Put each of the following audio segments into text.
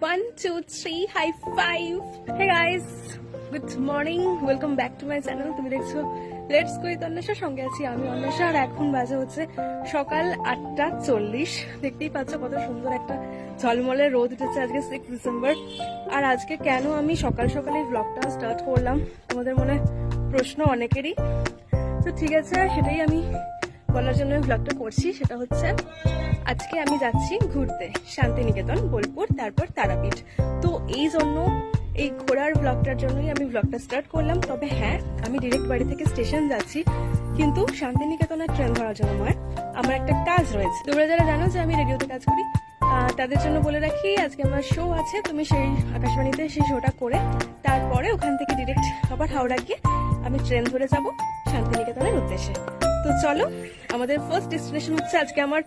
One, two, three, high five! Hey guys, good morning. Welcome back to my channel. তুমি দেখছ let's with অন্বেষার সঙ্গে আছি আমি অন্বেষা আর এখন বাজে হচ্ছে সকাল আটটা চল্লিশ দেখতেই পাচ্ছ কত সুন্দর একটা ঝলমলে রোদ উঠেছে আজকে সিক্স ডিসেম্বর আর আজকে কেন আমি সকাল সকালে ব্লগটা স্টার্ট করলাম তোমাদের মনে প্রশ্ন অনেকেরই তো ঠিক আছে সেটাই আমি বলার জন্য ব্লগটা করছি, সেটা হচ্ছে আজকে আমি যাচ্ছি ঘুরতে, শান্তিনিকেতন, বোলপুর, তারপর তারাপীঠ। তো এই জন্য এই ঘোরার ব্লগটার জন্যই আমি ব্লগটা স্টার্ট করলাম। তবে হ্যাঁ আমি ডিরেক্ট বাড়ি থেকে স্টেশন যাচ্ছি, কিন্তু শান্তিনিকেতনের ট্রেন ধরার জন্য নয়, আমার একটা কাজ রয়েছে। তোমরা যারা জানো যে আমি রেডিওতে কাজ করি তাদের জন্য বলে রাখি, আজকে আমার শো আছে, তুমি সেই আকাশবাণীতে সেই শোটা করে তারপরে ওখান থেকে ডিরেক্ট আবার হাওড়া গিয়ে আমি ট্রেন ধরে যাব শান্তিনিকেতনের উদ্দেশ্যে। তো চলো আমাদের ফার্স্ট ডেস্টিনেশন হচ্ছে আজকে আমার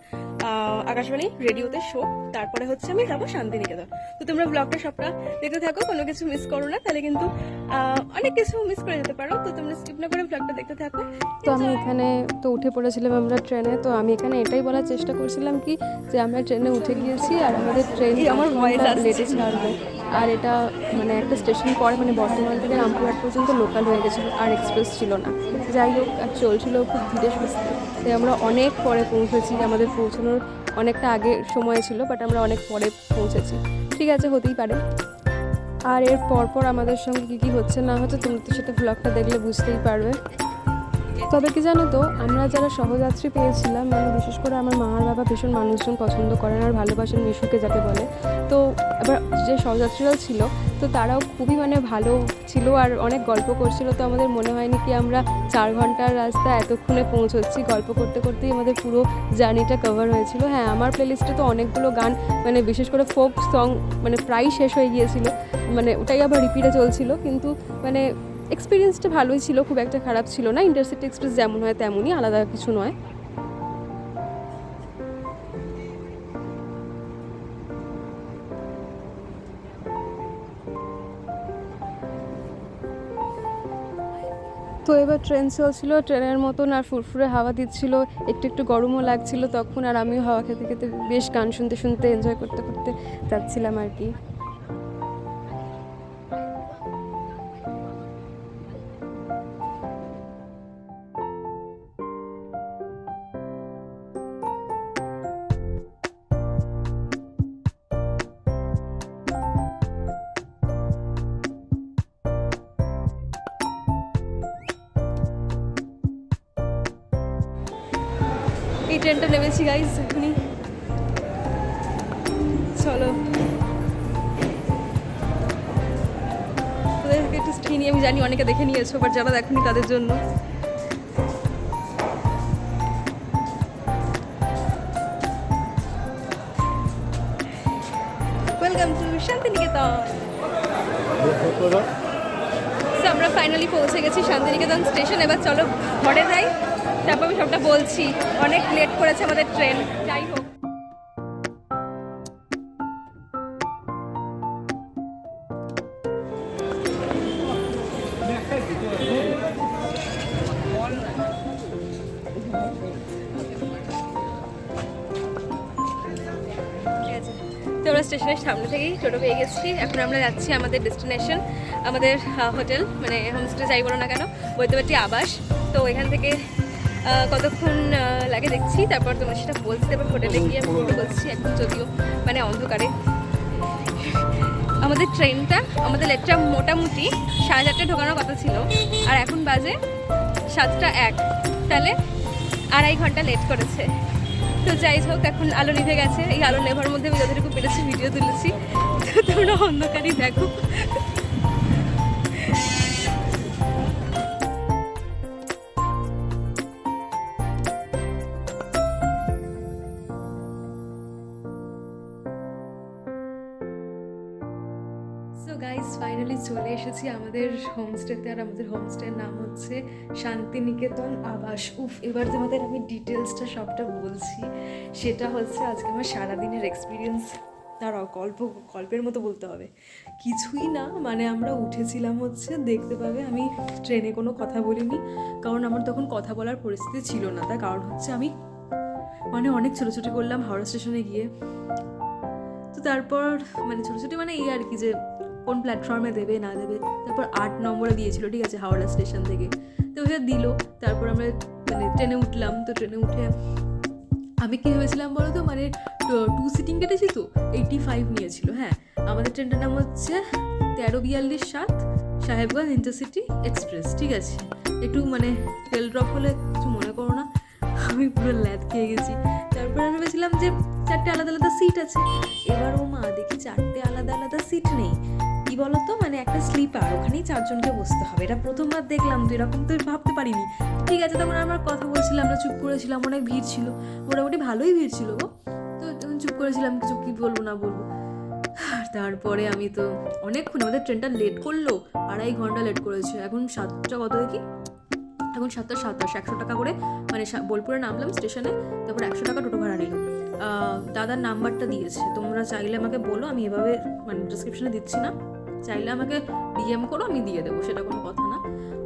আকাশবাণী রেডিওতে শো তারপরে হচ্ছে আমি যাব শান্তিনিকেতন। তো তোমরা ব্লগটা সবটা দেখতে থাকো কোনো কিছু মিস করো না তাহলে কিন্তু অনেক কিছু মিস করে যেতে পারো। তো তোমরা স্কিপ না করে ব্লগটা দেখতে থাকো। তো আমি এখানে তো উঠে পড়েছিলাম আমরা ট্রেনে তো আমি এখানে এটাই বলার চেষ্টা করছিলাম কি যে আমরা ট্রেনে উঠে গিয়েছি আর আমাদের ট্রেন আমার আসছে। লেটে ছাড়বে আর এটা মানে একটা স্টেশন পরে মানে বর্তমান থেকে রামপুরহাট পর্যন্ত লোকাল হয়ে গেছিল, আর এক্সপ্রেস ছিল না। যাই হোক, আর চলছিল খুব ধীরে সুস্থে। তাই আমরা অনেক পরে পৌঁছেছি, আমাদের পৌঁছানোর অনেকটা আগে সময় ছিল বাট আমরা অনেক পরে পৌঁছেছি। ঠিক আছে, হতেই পারে। আর এর পরপর আমাদের সঙ্গে কী কী হচ্ছে না হচ্ছে তুমি তো সেটা ব্লগটা দেখলে বুঝতেই পারবে। তবে কি জানো তো, আমরা যারা সহযাত্রী পেয়েছিলাম মানে বিশেষ করে আমার মা আর বাবা ভীষণ মানুষজন পছন্দ করেন আর ভালোবাসেন মিশুকে যাকে বলে, তো এবার যে সহযাত্রীরাও ছিল, তো তারাও খুবই মানে ভালো ছিল আর অনেক গল্প করছিল, তো আমাদের মনে হয়নি কি আমরা চার ঘণ্টার রাস্তা এতক্ষণে পৌঁছচ্ছি। গল্প করতে করতেই আমাদের পুরো জার্নিটা কভার হয়েছিল। হ্যাঁ আমার প্লেলিস্টে তো অনেকগুলো গান মানে বিশেষ করে ফোক সং মানে প্রায় শেষ হয়ে গিয়েছিল মানে ওটাই আবার রিপিটে চলছিল, কিন্তু মানে এক্সপিরিয়েন্সটা ভালোই ছিল, খুব একটা খারাপ ছিল না। ইন্টারসিটি এক্সপ্রেস যেমন হয় তেমনই, আলাদা কিছু নয়। তো এবার ট্রেন চলছিল ট্রেনের মতন আর ফুরফুরে হাওয়া দিচ্ছিল, একটু একটু গরমও লাগছিল তখন আর আমিও হাওয়া খেতে খেতে বেশ গান শুনতে শুনতে এনজয় করতে করতে যাচ্ছিলাম আর কি। ট্রেনটা নেমেছি গাইজ এখনই। চলো। তোদেরকে একটু আমি জানি অনেকে দেখে নিয়েছো বাট যারা দেখনি তাদের জন্য। ওয়েলকাম আমরা ফাইনালি পৌঁছে গেছি শান্তিনিকেতন স্টেশন এবার চলো ঘরে যাই। তারপর আমি সবটা বলছি। অনেক লেট করেছে আমাদের ট্রেন যাই হোক। তো আমরা স্টেশনের সামনে থেকেই টোটো পেয়ে গেছি। এখন আমরা যাচ্ছি আমাদের ডেস্টিনেশন আমাদের হোটেল মানে হোমস্টে যাই বলো না কেন, বৈদ্যবাটি আবাস। তো এখান থেকে কতক্ষণ লাগে দেখছি, তারপর তোমার সেটা বলছি, তারপর হোটেলে গিয়ে আমি বলছি এখন যদিও মানে অন্ধকারে। আমাদের ট্রেনটা আমাদের লেটটা মোটামুটি সাড়ে চারটে ঢোকানোর কথা ছিল, আর এখন বাজে সাতটা এক। তাহলে আড়াই ঘণ্টা লেট করেছে। তো যাই হোক, এখন আলো নিভে গেছে। এই আলো নেভার মধ্যে আমি যতটুকু পেরেছি ভিডিও তুলেছি। তো তোমরা অন্ধকারই দেখো। সো গাইস ফাইনালি চলে এসেছি আমাদের হোমস্টেতে আর আমাদের হোমস্টের নাম হচ্ছে শান্তিনিকেতন আবাস। উফ, এবার তোমাদের আমি ডিটেলসটা সবটা বলছি, সেটা হচ্ছে আজকে আমার সারাদিনের এক্সপিরিয়েন্স দাঁড়াও, গল্প, গল্পের মতো বলতে হবে। কিছুই না মানে আমরা উঠেছিলাম হচ্ছে, দেখতে পাবে, আমি ট্রেনে কোনো কথা বলিনি, কারণ আমার তখন কথা বলার পরিস্থিতি ছিল না। তার কারণ হচ্ছে আমি মানে অনেক ছোটোছুটি করলাম হাওড়া স্টেশনে গিয়ে। তো তারপর মানে ছোটো ছোটো মানে আর কি যে কোন প্ল্যাটফর্মে দেবে, না দেবে, তারপর আট নম্বরে দিয়েছিল, ঠিক আছে, হাওড়া স্টেশন থেকে। তো ওটা দিল, তারপর আমরা মানে ট্রেনে উঠলাম, তো ট্রেনে উঠে আমি কী ভেবেছিলাম বলো তো মানে টু সিটিং কেটেছি তো এইটি ফাইভ নিয়েছিল হ্যাঁ। আমাদের ট্রেনটার নাম হচ্ছে তেরো বিয়াল্লিশ সাত, সাহেবগঞ্জ ইন্টারসিটি এক্সপ্রেস ঠিক আছে। একটু মানে তেল ড্রপ হলে কিছু মনে করো না, আমি পুরো ল্যাদ খেয়ে গেছি। তারপরে আমি ভেবেছিলাম যে চারটে আলাদা আলাদা সিট আছে। এবার ও মা, দেখি চারটে আলাদা আলাদা সিট নেই। বলতো? মানে একটা স্লিপার ওখানেই চারজনকে বসতে হবে। এটা প্রথমবার দেখলাম, তো এরকম তো ভাবতে পারিনি। ঠিক আছে, তখন আমার কথা বলছিলাম, আমরা চুপ করেছিলাম, অনেক ভিড় ছিল। মোটামুটি ভালোই ভিড় ছিল গো। তো চুপ করেছিলাম, কিছু কি বলব, না বলব। তারপরে আমি তো অনেকক্ষণ, আমাদের ট্রেনটা লেট করল, আড়াই ঘণ্টা লেট করেছে। এখন সাতটা কত দেখি? এখন সাতটা সাতাশ, একশো টাকা করে মানে বোলপুরে নামলাম স্টেশনে তারপর একশো টাকা টোটো ভাড়া নিল। দাদার নাম্বারটা দিয়েছে। তোমরা চাইলে আমাকে বলো, আমি এভাবে মানে ডিসক্রিপশনে দিচ্ছি না। চাইলে আমাকে ডিএম করো, আমি দিয়ে দেবো, সেটা কোনো কথা না।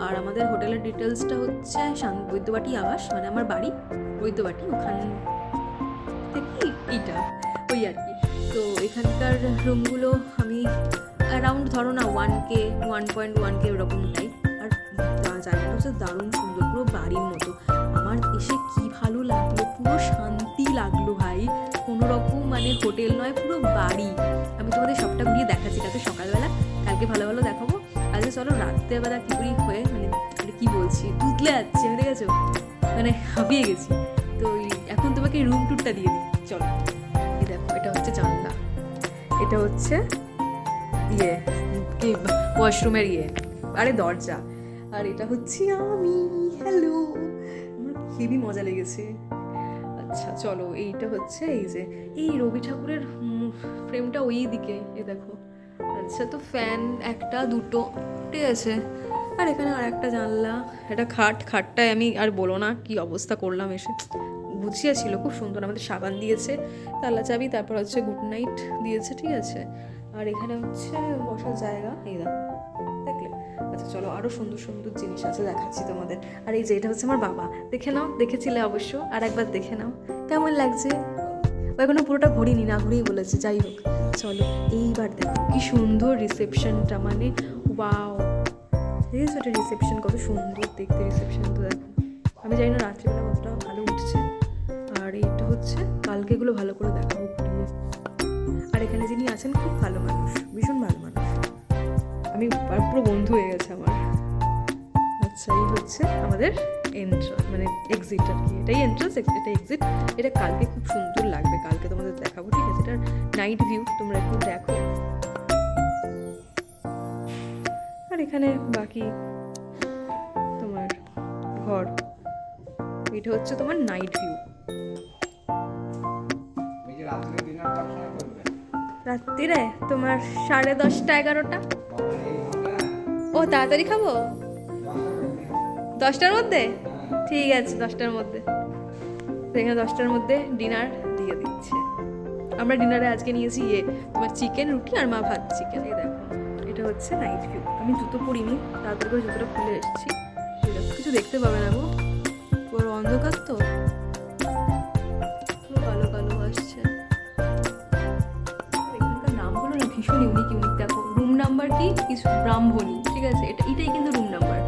আর আমাদের হোটেলের ডিটেলসটা হচ্ছে বৈদ্যবাটি আবাস মানে আমার বাড়ি, বৈদ্যবাটি, ওখান থেকে এইটা, ওই আর কি। তো এখানকার রুমগুলো আমি অ্যারাউন্ড ধরো না one K one point one K ওরকমটাই আর জায়গাটা হচ্ছে দারুণ সুন্দর, পুরো বাড়ির মতো। আমার এসে কি ভালো লাগল? পুরো শান্তি লাগল ভাই। কোনো রকম মানে হোটেল নয়, পুরো বাড়ি। আমি তোমাদের সবটা ঘুরিয়ে দেখাচ্ছি কালকে সকালবেলা কালকে ভালো ভালো দেখাবো। আজকে চলো রাত্রেবেলা কি হয়ে মানে কি বলছি? তুতলে যাচ্ছে আমি দেখেছ মানে হাঁপিয়ে গেছি। তো এখন তোমাকে রুম ট্যুরটা দিয়ে দিই। চলো। দেখো, এটা হচ্ছে জানলা। এটা হচ্ছে ইয়ে কি ওয়াশরুমের ইয়ে। আরে, দরজা। আর এটা হচ্ছে আমি। হ্যালো হেবি মজা লেগেছে। আচ্ছা চলো, এইটা হচ্ছে এই যে, এই রবি ঠাকুরের ফ্রেমটা ওই দিকে এ দেখো। আচ্ছা তো ফ্যান একটা, দুটো, ঠিক আছে। আর এখানে আর একটা জানলা এটা খাট, খাটটায় আমি আর বলো না কি অবস্থা করলাম এসে। গুছিয়ে ছিল, খুব সুন্দর, আমাদের সাবান দিয়েছে, তালা চাবি, তারপর হচ্ছে গুড নাইট দিয়েছে, ঠিক আছে। আর এখানে হচ্ছে বসার জায়গা, এই দেখো। আচ্ছা চলো আরও সুন্দর সুন্দর জিনিস আছে দেখাচ্ছি তোমাদের। আর এই যে, এটা হচ্ছে আমার বাবা। দেখে নাও, দেখেছিলে অবশ্য, আর একবার দেখে নাও। কেমন লাগছে? ও এখনও পুরোটা ঘুরিনি, না ঘুরেই বলেছে, যাই হোক। চলো, এইবার দেখো, কি সুন্দর রিসেপশনটা মানে ওয়াও। দেখেছ এটা রিসেপশন কত সুন্দর দেখতে রিসেপশন তো দেখো। আমি জানি না রাত্রিবেলা হচ্ছে আমাদের এন্ট্রান্স মানে এক্সিট আর কি। এটাই এন্ট্রান্স এটা এক্সিট এটা কালকে খুব সুন্দর লাগবে কালকে তোমাদের দেখাবো ঠিক আছে? এটার নাইট ভিউ তোমরা একটু দেখো। আর এখানে বাকি তোমার ঘর এটা হচ্ছে তোমার নাইট ভিউ রাত্রিরে তোমার সাড়ে দশটা এগারোটা। ও তাড়াতাড়ি খাব? দশটার মধ্যে? ঠিক আছে, দশটার মধ্যে। এখানে দশটার মধ্যে ডিনার দিয়ে দিচ্ছে। আমরা ডিনারে আজকে নিয়েছি ইয়ে তোমার চিকেন রুটি আর মা ভাত চিকেন। এই দেখো, এটা হচ্ছে নাইট ভিউ আমি জুতো পরিনি তারপরে করে জুতোটা খুলে এসেছি। কিছু দেখতে পাবে না গো। পুরো অন্ধকার তো। কালো কালো আসছে। এখানকার নামগুলো না ভীষণ ইউনিক ইউনিক দেখো রুম নাম্বার কি? কিছু ব্রাহ্মণী, ঠিক আছে? এটা এটাই কিন্তু রুম নাম্বার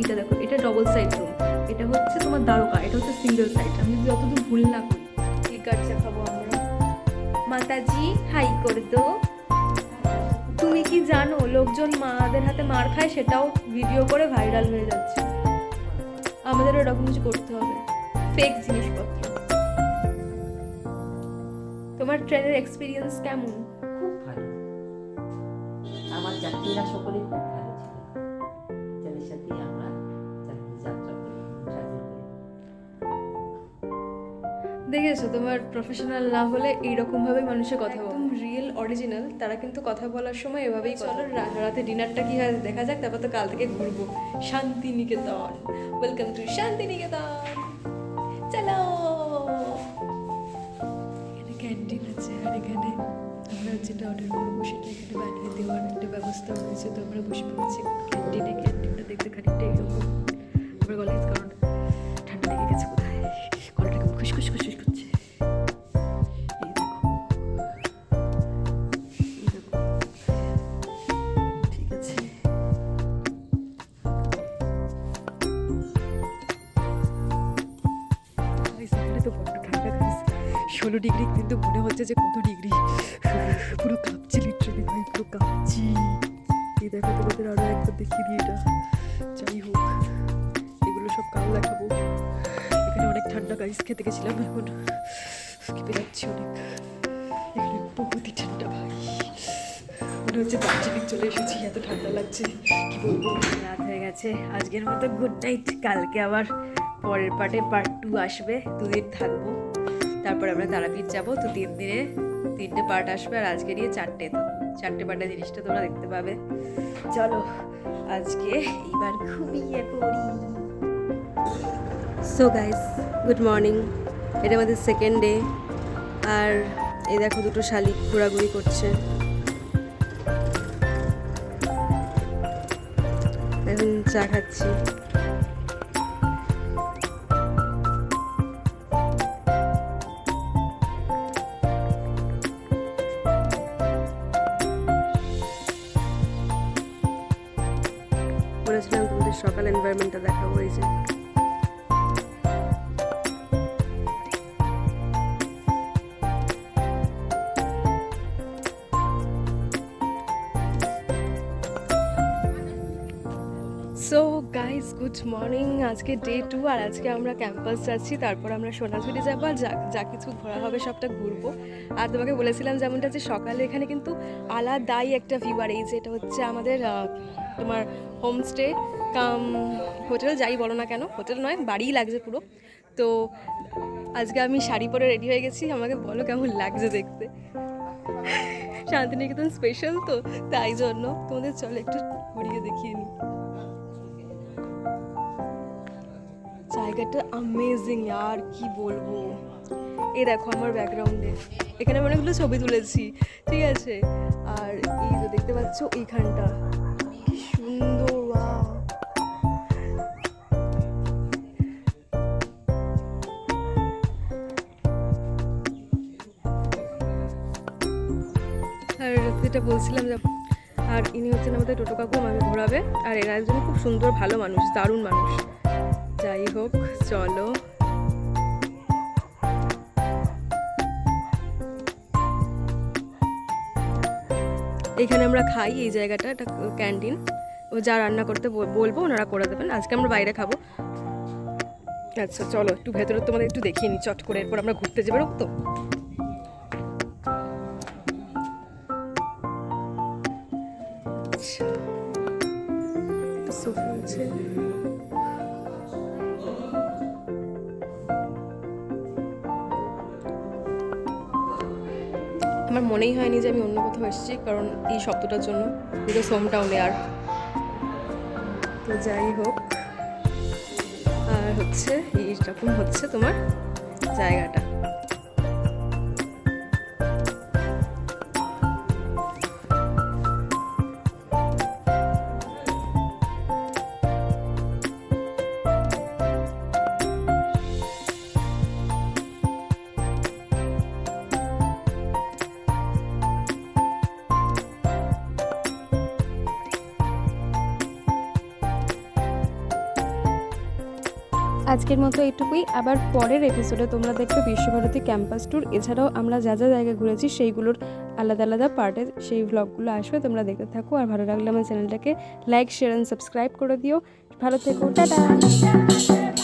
এটা দেখো, এটা ডবল সাইড রুম এটা হচ্ছে তোমার দ্বারকা, এটা হচ্ছে সিঙ্গেল সাইড আমি যতদূর ভুল না করি। কার্ডটা খাব আমরা? মাতাজি হাই করে দো তুমি কি জানো, লোকজন মাদের হাতে মার খায়, সেটাও ভিডিও করে ভাইরাল হয়ে যাচ্ছে। আমাদের ওরকম কিছু করতে হবে। ফেক জিনিসপত্র। তোমার ট্রেনের এক্সপিরিয়েন্স কেমন? খুব ভালো। আমার যাত্রীরা সকলে খুব দেখেছ? তোমার প্রফেশনাল না হলে এইরকম ভাবে মানুষের কথা বলে রিয়েল অরিজিনাল তারা কিন্তু কথা বলার সময় এভাবেই চলো রাতে ডিনারটা কি হয় দেখা যাক তারপর তো কাল থেকে ঘুরবো। শান্তিনিকেতন। Welcome to Santiniketan. চলো। এখানে ক্যান্টিন আছে আর এখানে আমরা যেটা অর্ডার করব সেটা এখানে বানিয়ে দেওয়ার একটা ব্যবস্থা হয়েছে। তো আমরা বসে পড়েছি ক্যান্টিনে ক্যান্টিনটা দেখতে খানিকটা এরকম। ষোলো ডিগ্রি কিন্তু মনে হচ্ছে যে কত ডিগ্রি পুরো কাঁপছি লিটারেলি ভাই, পুরো কাঁপছি। এই দেখো তোমাদের আরও একবার দেখিয়ে দিই এটা। যাই হোক, এগুলো সব কাল দেখাবো। এখানে অনেক ঠান্ডা গাইস খেতে গেছিলাম এখন। কেঁপে যাচ্ছি অনেক। এখানে বহুতই ঠান্ডা, ভাই। মনে হচ্ছে দার্জিলিং চলে এসেছি, এত ঠান্ডা লাগছে। কি বলব? রাত হয়ে গেছে। আজকের মতো গুড নাইট কালকে আবার পরের পার্টে পার্ট টু আসবে। দুদিন থাকব। তারপর আমরা তারাপীঠ যাব। তো তিন দিনে তিনটে পার্ট আসবে আর আজকে নিয়ে চারটে। তো চারটে পার্টের জিনিসটা তোমরা দেখতে পাবে। চলো, আজকে এইবার ঘুমিয়ে পড়ি। সো গাইস গুড মর্নিং এটা আমাদের সেকেন্ড ডে আর এই দেখো দুটো শালিক ঘোরাঘুরি করছে। এখন চা খাচ্ছি। তোমাদের সকাল এনভায়রনমেন্টটা দেখাবো এই যে। মর্নিং আজকে ডে টু আর আজকে আমরা ক্যাম্পাস যাচ্ছি, তারপর আমরা সোনাঝুরি যাব, আর যা যা কিছু ঘোরা হবে সবটা ঘুরবো। আর তোমাকে বলেছিলাম যেমনটা যে সকালে এখানে কিন্তু আলাদাই একটা ভিউ আর এই যে এটা হচ্ছে আমাদের তোমার হোমস্টে কাম হোটেল যাই বলো না কেন হোটেল নয়, বাড়িই লাগছে পুরো। তো আজকে আমি শাড়ি পরে রেডি হয়ে গেছি, আমাকে বলো কেমন লাগছে দেখতে। শান্তিনিকেতন স্পেশাল তো, তাই জন্য তোমাদের চলো একটু ঘুরিয়ে দেখিয়ে নিই। জায়গাটা অ্যামেজিং আর কি বলব? এই দেখো আমার ব্যাকগ্রাউন্ডে এখানে আমি অনেকগুলো ছবি তুলেছি, ঠিক আছে? আর এই যে দেখতে পাচ্ছ এইখানটা। কি সুন্দর আর যেটা বলছিলাম যে, আর ইনি হচ্ছেন আমাদের টোটো কাকু, আমাকে ঘোরাবে। আর এরা একজন খুব সুন্দর, ভালো মানুষ, দারুণ মানুষ। যাই হোক, চলো। এখানে আমরা খাই এই জায়গাটা, একটা ক্যান্টিন। ও যা রান্না করতে বলব, ওনারা করে দেবেন। আজকে আমরা বাইরে খাব। আচ্ছা চলো, একটু ভেতরে তোমাদের একটু দেখিয়ে নিই। চট করে এরপর আমরা ঘুরতে যাব তো। আচ্ছা। আমার মনেই হয়নি যে আমি অন্য কোথাও এসেছি, কারণ এই শব্দটার জন্য বিকজ সোম টাউনে আর। তো যাই হোক, আর হচ্ছে এইরকম হচ্ছে তোমার জায়গাটা। আজকের মতো এটুকুই আবার পরের এপিসোডে তোমরা দেখবে বিশ্বভারতী ক্যাম্পাস ট্যুর এছাড়াও আমরা যা যা জায়গায় ঘুরেছি, সেইগুলোর আলাদা আলাদা পার্টে সেই ব্লগগুলো আসবে। তোমরা দেখতে থাকো। আর ভালো লাগলে আমার চ্যানেলটাকে লাইক শেয়ার অ্যান্ড সাবস্ক্রাইব করে দিও। ভালো থেকো। টাটা!